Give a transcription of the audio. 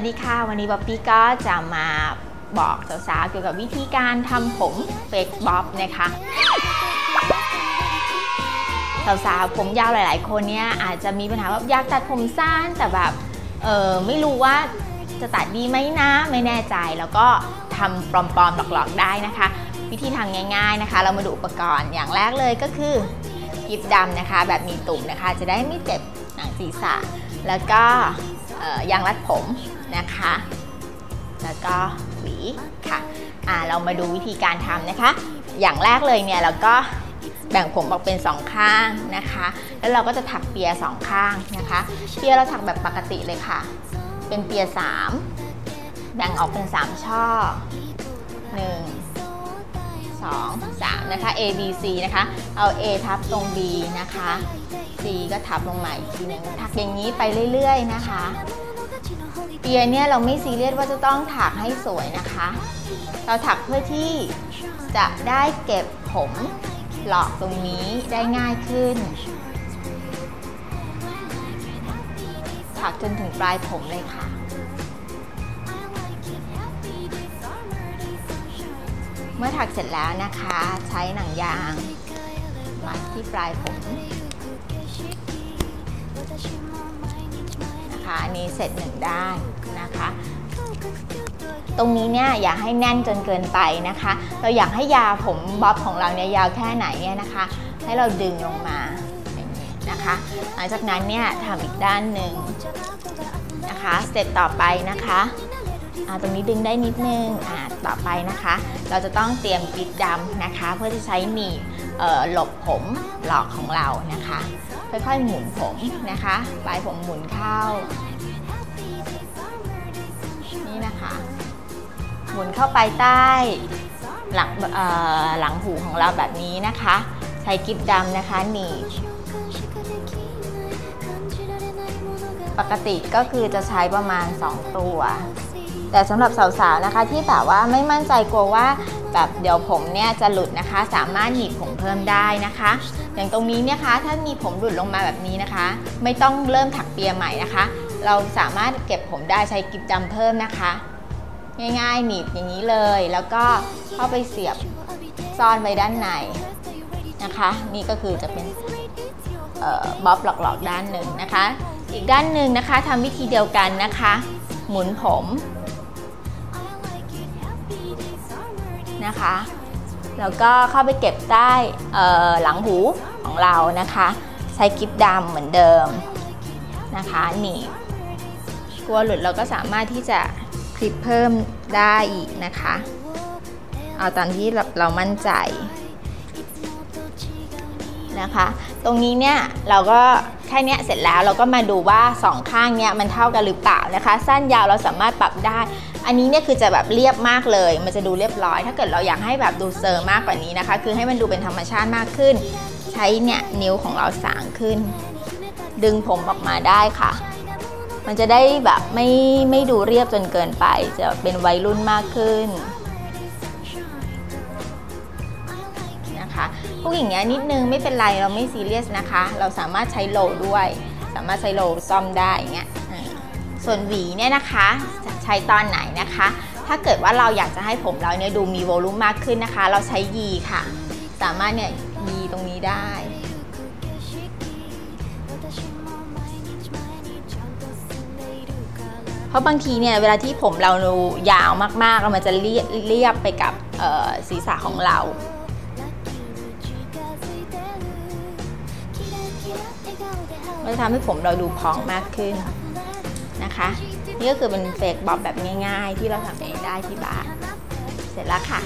วัสดีค่ะ วันนี้บ๊อบบี้ก็จะมาบอกสาวๆเกี่ยวกับวิธีการทำผมเฟกบ๊อบนะคะสาวๆผมยาวหลาย ๆ คนเนี่ยอาจจะมีปัญหาว่าอยากตัดผมสั้นแต่แบบเออไม่รู้ว่าจะตัดดีไหมนะไม่แน่ใจแล้วก็ทำปลอมๆหลอกๆได้นะคะ วิธีทำง่าย ๆนะคะ เรามาดูอุปกรณ์อย่างแรกเลยก็คือกิบดำนะคะ แบบมีตุ่มนะคะ จะได้ไม่เจ็บหนังศีรษะ แล้วก็ ยางรัดผมนะคะ แล้วก็หวีค่ะอ่าเรามาดูวิธีการทำนะคะ อย่างแรกเลยเนี่ยเราก็แบ่งผมออกเป็นสองข้างนะคะ แล้วเราก็จะถักเปียสองข้างนะคะ เปียเราถักแบบปกติเลยค่ะ เป็นเปียสามแบ่งออกเป็นสามช่อห นึ่งสองสามนะคะ A B C นะคะ เอา A ทับตรง B นะคะ C ก็ทับลงมาอีกทีหนึ่งถักอย่างนี้ไปเรื่อยๆนะคะ เปียเนี่ยเราไม่ซีเรียสว่าจะต้องถักให้สวยนะคะ เราถักเพื่อที่จะได้เก็บผมหลอกตรงนี้ได้ง่ายขึ้น ถักจนถึงปลายผมเลยค่ะ เมื่อถักเสร็จแล้วนะคะ ใช้หนังยางมัดที่ปลายผมนะคะอันนี้เสร็จหนึ่งด้านนะคะ ตรงนี้เนี่ยอย่าให้แน่นจนเกินไปนะคะ เราอยากให้ยาผมบ๊อบของเราเนี่ยยาวแค่ไหนเนี่ยนะคะ ให้เราดึงลงมาอย่างนี้นะคะ หลังจากนั้นเนี่ยทำอีกด้านหนึ่งนะคะ สเต็ปต่อไปนะคะ ตรงนี้ดึงได้นิดนึงต่อไปนะคะ เราจะต้องเตรียมกิ๊บดำนะคะ เพื่อจะใช้หนีบหลบผมหลอกของเรานะคะ ค่อยๆหมุนผมนะคะปลายผมหมุนเข้า นี่นะคะ หมุนเข้าไปใต้หลังหลังหูของเราแบบนี้นะคะ ใช้กิ๊บดำนะคะหนีบปกติก็คือจะใช้ประมาณ 2 ตัว แต่สำหรับสาวๆนะคะที่แบบว่าไม่มั่นใจกลัวว่าแบบเดี๋ยวผมเนี่ยจะหลุดนะคะ สามารถหนีบผมเพิ่มได้นะคะ อย่างตรงนี้เนี่ยคะถ้ามีผมหลุดลงมาแบบนี้นะคะ ไม่ต้องเริ่มถักเปียใหม่นะคะ เราสามารถเก็บผมได้ใช้กิ๊บดำเพิ่มนะคะ ง่ายๆหนีบอย่างนี้เลย แล้วก็เข้าไปเสียบซ่อนไว้ด้านในนะคะ นี่ก็คือจะเป็นบ๊อบหลอกๆด้านหนึ่งนะคะ อีกด้านหนึ่งนะคะทำวิธีเดียวกันนะคะ หมุนผม นะคะ แล้วก็เข้าไปเก็บใต้หลังหูของเรานะคะ ใช้กิ๊บดำเหมือนเดิมนะคะหนีบกลัวหลุดเราก็สามารถที่จะคลิปเพิ่มได้อีกนะคะ เอาตามที่เรามั่นใจ นะคะ ตรงนี้เนี่ยเราก็แค่นี้เสร็จแล้วเราก็มาดูว่าสองข้างเนี้ยมันเท่ากันหรือเปล่านะคะ สั้นยาวเราสามารถปรับได้ อันนี้เนี่ยคือจะแบบเรียบมากเลย มันจะดูเรียบร้อย ถ้าเกิดเราอยากให้แบบดูเซอร์มากกว่านี้นะคะ คือให้มันดูเป็นธรรมชาติมากขึ้น ใช้เนี่ยนิ้วของเราสางขึ้น ดึงผมออกมาได้ค่ะ มันจะได้แบบไม่ไม่ดูเรียบจนเกินไป จะเป็นวัยรุ่นมากขึ้น พวกอย่างเงี้ยนิดนึงไม่เป็นไรเราไม่ซีเรียสนะคะ เราสามารถใช้โลด้วย สามารถใช้โลซ่อมได้อย่างเงี้ยส่วนหวีเนี่ยนะคะใช้ตอนไหนนะคะ ถ้าเกิดว่าเราอยากจะให้ผมเราเนี่ยดูมีโวลูมมากขึ้นนะคะ เราใช้ยีค่ะ สามารถเนี่ยยีตรงนี้ได้เพราะบางทีเนี่ยเวลาที่ผมเรายาวมากๆ มันจะเรียบเรียบไปกับศีรษะของเรา ทำให้ผมเราดูพองมากขึ้นนะคะ นี่ก็คือเป็นเฟกบ๊อบแบบง่าย ๆ ที่เราทำเองได้ที่บ้าน เสร็จแล้วค่ะ